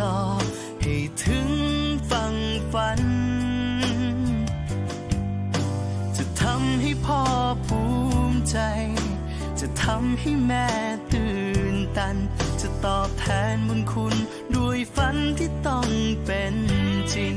ต่อ ให้ถึงฝั่งฝัน จะทำให้พ่อภูมิใจ จะทำให้แม่ตื่นตัน จะตอบแทนบุญคุณ ด้วยฝันที่ต้องเป็นจริง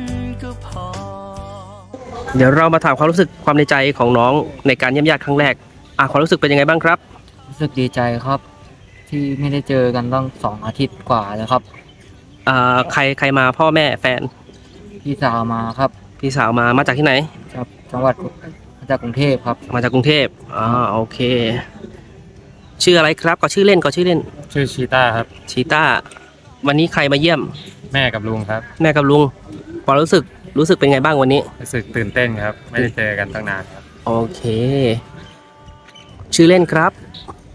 เดี๋ยวเรามาถามความรู้สึกความในใจของน้องในการเยี่ยมญาติครั้งแรกอะความรู้สึกเป็นยังไงบ้างครับ รู้สึกดีใจครับ ที่ไม่ได้เจอกันต้องสองอาทิตย์กว่าแล้วครับอ่าใครใครมาพ่อแม่แฟนพี่สาวมาครับ พี่สาวมามาจากที่ไหนจากจังหวัดมาจากกรุงเทพครับ มาจากกรุงเทพอ่าโอเค ชื่ออะไรครับก็ชื่อเล่นก็ชื่อเล่น ชื่อชีต้าครับ ชีต้า วันนี้ใครมาเยี่ยม แม่กับลุงครับ แม่กับลุงความรู้สึก รู้สึกเป็นไงบ้างวันนี้ รู้สึกตื่นเต้นครับ ไม่ได้เจอกันตั้งนานครับ โอเค ชื่อเล่นครับ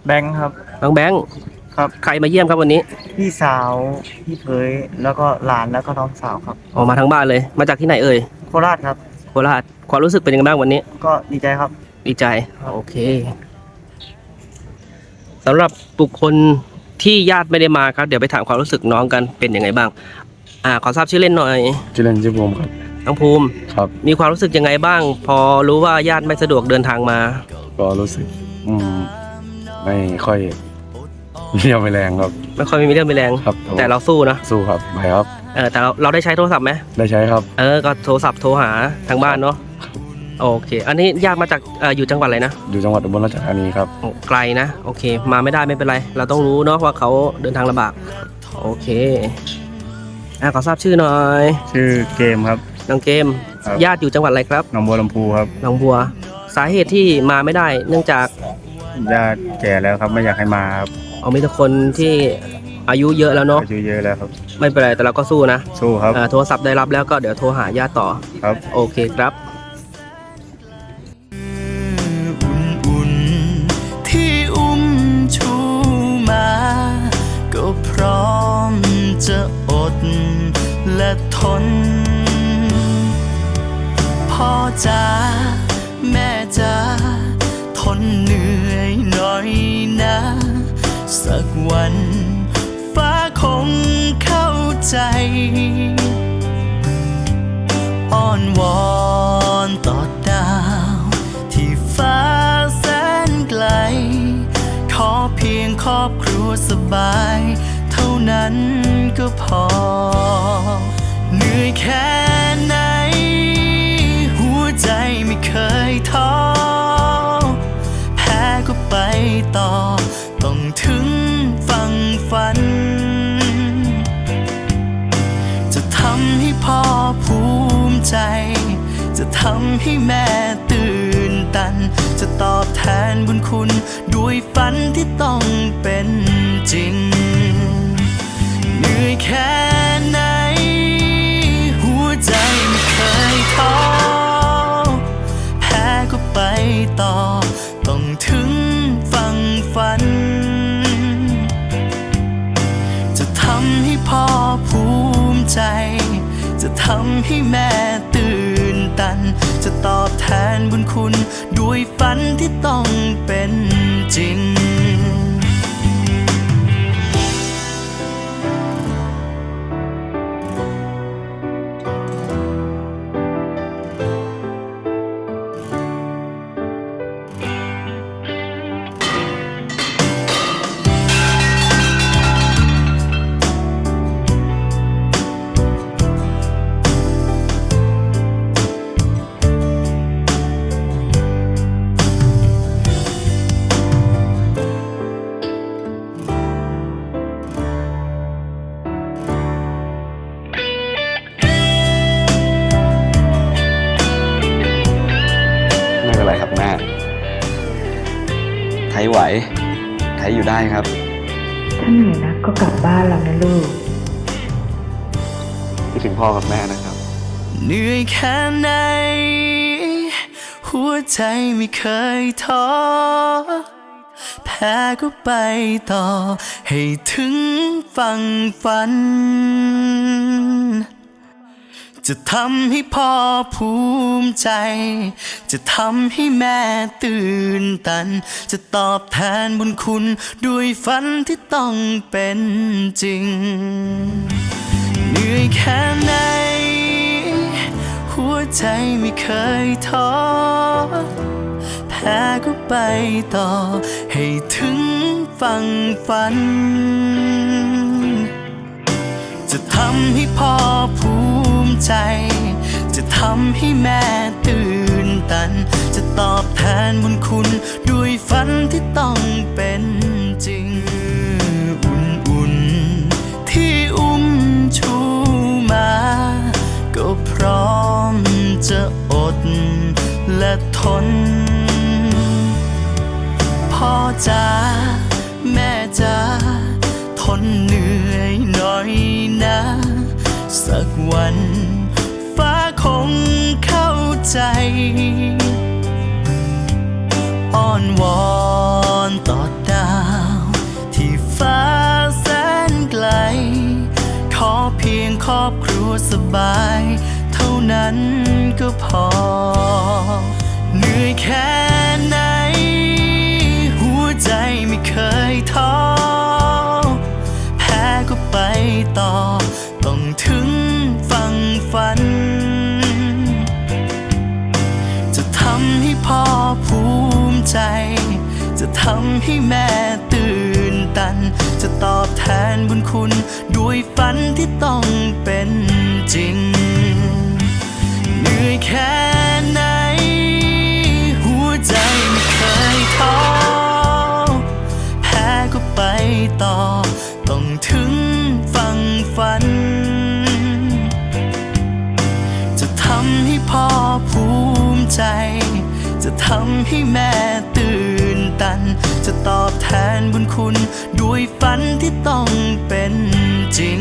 แบงค์ครับ น้องแบงค์ครับ ใครมาเยี่ยมครับวันนี้พี่สาว พี่เคยแล้วก็หลานแล้วก็น้องสาวครับ ออกมาทั้งบ้านเลย มาจากที่ไหนเอ่ยโคราชครับ โคราชความรู้สึกเป็นยังไงบ้างวันนี้ ก็ดีใจครับ ดีใจ โอเคสำหรับบุคคลที่ญาติไม่ได้มาครับ เดี๋ยวไปถามความรู้สึกน้องกันเป็นยังไงบ้าง อ่า ขอทราบชื่อเล่นหน่อย ชื่อเล่นชื่อภูมิครับ น้องภูมิ ครับมีความรู้สึกยังไงบ้าง พอรู้ว่าญาติไม่สะดวกเดินทางมา ก็รู้สึก อืมไม่ค่อยเรียวไม่แรงครับ ไม่ค่อยมีเรื่องมีแรง ครับแต่เราสู้นะสู้ครับไปครับ เออแต่เราเราได้ใช้โทรศัพท์ไหมได้ใช้ครับเออก็โทรศัพท์โทรหาทางบ้านเนาะโอเค อันนี้ญาติมาจากเอ่ออยู่จังหวัดอะไรนะอยู่จังหวัดอุบลราชธานีครับ โอ้ไกลนะโอเค มาไม่ได้ไม่เป็นไร เราต้องรู้เนาะว่าเขาเดินทางลำบากโอเคอะขอทราบชื่อหน่อย ชื่อเกมครับ น้องเกมครับ ญาติอยู่จังหวัดอะไรครับหนองบัวลำพูครับหนองบัว สาเหตุที่มาไม่ได้ เนื่องจากญาติแก่แล้วครับไม่อยากให้มาครับเอามีแต่คนที่อายุเยอะแล้วเนาะอายุเยอะแล้วครับ ไม่เป็นไรแต่เราก็สู้นะสู้ครับอ่าโทรศัพท์ได้รับแล้วก็เดี๋ยวโทรหาญาติต่อ ครับ โอเคครับ อุ่นๆที่อุ้มชูมา ก็พร้อมจะอดและทน พ่อจ๋าแม่จ๋าทนเหนื่อยหน่อยนะ สักวันฟ้าคงเข้าใจอ้อนวอนต่อดาว ที่ฟ้าแสนไกล ขอเพียงครอบครัวสบาย เท่านั้นก็พอ เหนื่อยแค่ ไม่เคยท้อแพ้ก็ไปต่อ ต้องถึงฝั่งฝัน จะทำให้พ่อภูมิใจ จะทำให้แม่ตื่นตัน จะตอบแทนบุญคุณ ด้วยฝันที่ต้องเป็นจริง เหนื่อยแค่ไหน ใจ จะทำให้แม่ตื่นตัน จะตอบแทนบุญคุณ ด้วยฝันที่ต้องเป็นจริง ไทยอยู่ได้ครับ ถ้าเหนื่อยนักก็กลับบ้านแล้วนะลูก คิดถึงพ่อกับแม่นะครับ เหนื่อยแค่ไหน หัวใจไม่เคยท้อแพ้ก็ไปต่อ ให้ถึงฝั่งฝัน จะทำให้พ่อภูมิใจ จะทำให้แม่ตื่นตัน จะตอบแทนบุญคุณด้วยฝันที่ต้องเป็นจริง เหนื่อยแค่ไหน หัวใจไม่เคยท้อแพ้ก็ไปต่อ ให้ถึงฝั่งฝัน จะทำให้พ่อภูมิ ใจ จะทำให้แม่ตื่นตัน จะตอบแทนบุญคุณ ด้วยฝันที่ต้องเป็นจริง อุ่นๆ ที่อุ้มชูมา ก็พร้อมจะอดและทน พ่อจ๋าแม่จ๋าทนเหนื่อยหน่อยนะ สักวัน ฟ้าคงเข้าใจ อ้อนวอนต่อดาว ที่ฟ้าแสนไกล ขอเพียงครอบครัวสบาย เท่านั้นก็พอ เหนื่อยแค่ไหน หัวใจไม่เคยท้อแพ้ก็ไปต่อ ทำให้แม่ตื่นตัน จะตอบแทนบุญคุณ ด้วยฝันที่ต้องเป็นจริง เหนื่อยแค่ไหน หัวใจไม่เคยท้อแพ้ก็ไปต่อ ต้องถึงฝั่งฝัน จะทำให้พ่อภูมิใจ จะทำให้แม่ ตัน จะตอบแทนบุญคุณ ด้วยฝันที่ต้องเป็นจริง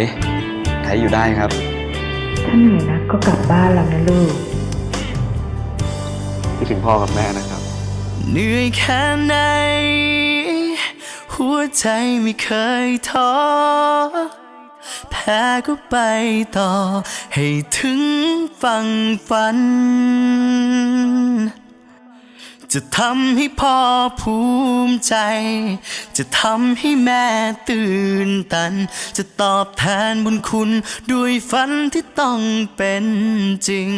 ไทยไหวไทยอยู่ได้ครับ ถ้าเหนื่อยนักก็กลับบ้านแล้วนะลูก คิดถึงพ่อกับแม่นะครับ เหนื่อยแค่ไหน หัวใจไม่เคยท้อแพ้ก็ไปต่อ ให้ถึงฝั่งฝัน จะทำให้พ่อภูมิใจ จะทำให้แม่ตื่นตัน จะตอบแทนบุญคุณ ด้วยฝันที่ต้องเป็นจริง